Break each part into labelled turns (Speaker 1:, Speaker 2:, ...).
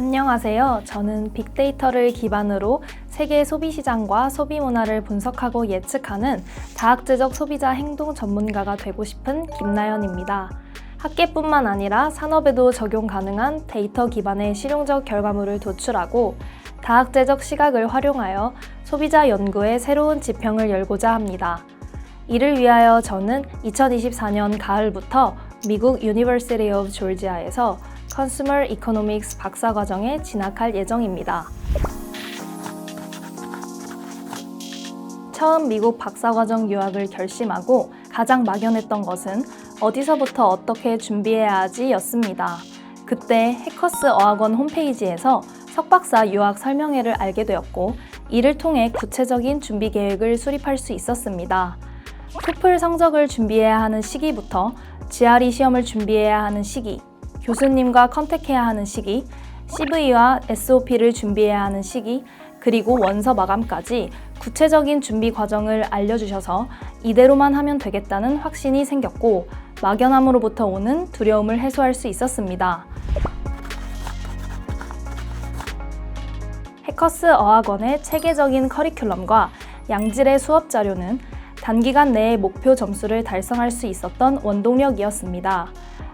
Speaker 1: 안녕하세요. 저는 빅데이터를 기반으로 세계 소비 시장과 소비 문화를 분석하고 예측하는 다학제적 소비자 행동 전문가가 되고 싶은 김나연입니다. 학계뿐만 아니라 산업에도 적용 가능한 데이터 기반의 실용적 결과물을 도출하고 다학제적 시각을 활용하여 소비자 연구의 새로운 지평을 열고자 합니다. 이를 위하여 저는 2024년 가을부터 미국 University of Georgia에서 Consumer Economics 박사과정에 진학할 예정입니다. 처음 미국 박사과정 유학을 결심하고 가장 막연했던 것은 어디서부터 어떻게 준비해야 하지 였습니다. 그때 해커스 어학원 홈페이지에서 석박사 유학 설명회를 알게 되었고 이를 통해 구체적인 준비 계획을 수립할 수 있었습니다. 토플 성적을 준비해야 하는 시기부터 GRE 시험을 준비해야 하는 시기, 교수님과 컨택해야 하는 시기, CV와 SOP를 준비해야 하는 시기, 그리고 원서 마감까지 구체적인 준비 과정을 알려주셔서 이대로만 하면 되겠다는 확신이 생겼고 막연함으로부터 오는 두려움을 해소할 수 있었습니다. 해커스 어학원의 체계적인 커리큘럼과 양질의 수업 자료는 단기간 내에 목표 점수를 달성할 수 있었던 원동력이었습니다.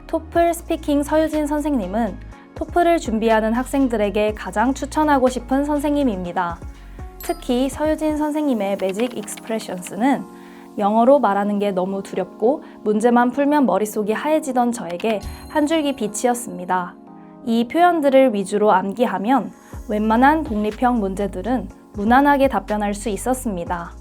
Speaker 1: 토플 스피킹 서유진 선생님은 토플을 준비하는 학생들에게 가장 추천하고 싶은 선생님입니다. 특히 서유진 선생님의 매직 익스프레션스는 영어로 말하는 게 너무 두렵고 문제만 풀면 머릿속이 하얘지던 저에게 한 줄기 빛이었습니다. 이 표현들을 위주로 암기하면 웬만한 독립형 문제들은 무난하게 답변할 수 있었습니다.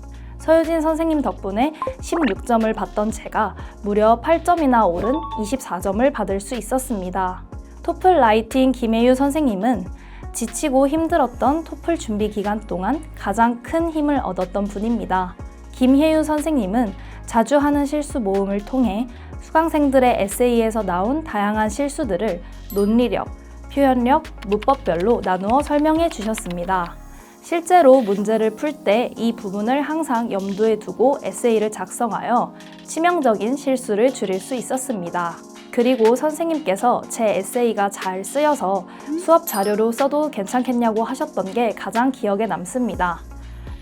Speaker 1: 서유진 선생님 덕분에 16점을 받던 제가 무려 8점이나 오른 24점을 받을 수 있었습니다. 토플 라이팅 김혜유 선생님은 지치고 힘들었던 토플 준비 기간 동안 가장 큰 힘을 얻었던 분입니다. 김혜유 선생님은 자주 하는 실수 모음을 통해 수강생들의 에세이에서 나온 다양한 실수들을 논리력, 표현력, 문법별로 나누어 설명해 주셨습니다. 실제로 문제를 풀 때 이 부분을 항상 염두에 두고 에세이를 작성하여 치명적인 실수를 줄일 수 있었습니다. 그리고 선생님께서 제 에세이가 잘 쓰여서 수업 자료로 써도 괜찮겠냐고 하셨던 게 가장 기억에 남습니다.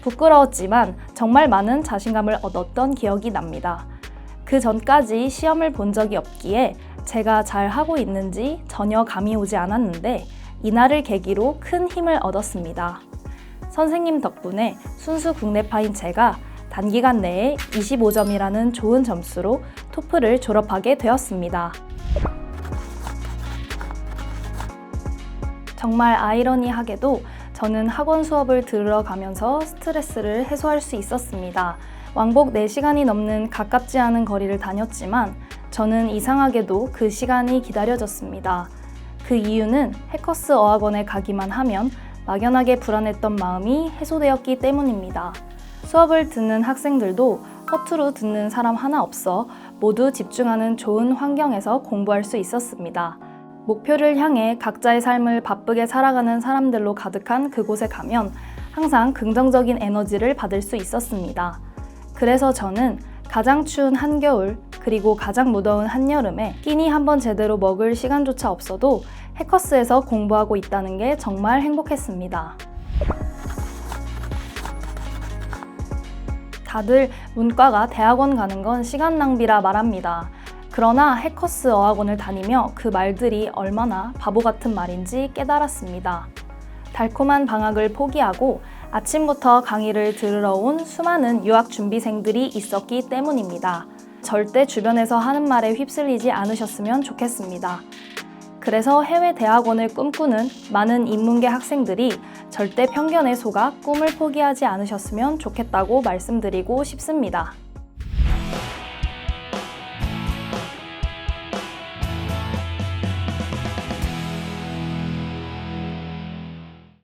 Speaker 1: 부끄러웠지만 정말 많은 자신감을 얻었던 기억이 납니다. 그 전까지 시험을 본 적이 없기에 제가 잘 하고 있는지 전혀 감이 오지 않았는데 이날을 계기로 큰 힘을 얻었습니다. 선생님 덕분에 순수 국내파인 제가 단기간 내에 25점이라는 좋은 점수로 토플을 졸업하게 되었습니다. 정말 아이러니하게도 저는 학원 수업을 들으러 가면서 스트레스를 해소할 수 있었습니다. 왕복 4시간이 넘는 가깝지 않은 거리를 다녔지만 저는 이상하게도 그 시간이 기다려졌습니다. 그 이유는 해커스 어학원에 가기만 하면 막연하게 불안했던 마음이 해소되었기 때문입니다. 수업을 듣는 학생들도 허투루 듣는 사람 하나 없어 모두 집중하는 좋은 환경에서 공부할 수 있었습니다. 목표를 향해 각자의 삶을 바쁘게 살아가는 사람들로 가득한 그곳에 가면 항상 긍정적인 에너지를 받을 수 있었습니다. 그래서 저는 가장 추운 한겨울, 그리고 가장 무더운 한여름에 끼니 한번 제대로 먹을 시간조차 없어도 해커스에서 공부하고 있다는 게 정말 행복했습니다. 다들 문과가 대학원 가는 건 시간 낭비라 말합니다. 그러나 해커스 어학원을 다니며 그 말들이 얼마나 바보 같은 말인지 깨달았습니다. 달콤한 방학을 포기하고 아침부터 강의를 들으러 온 수많은 유학 준비생들이 있었기 때문입니다. 절대 주변에서 하는 말에 휩쓸리지 않으셨으면 좋겠습니다. 그래서 해외 대학원을 꿈꾸는 많은 인문계 학생들이 절대 편견에 속아 꿈을 포기하지 않으셨으면 좋겠다고 말씀드리고 싶습니다.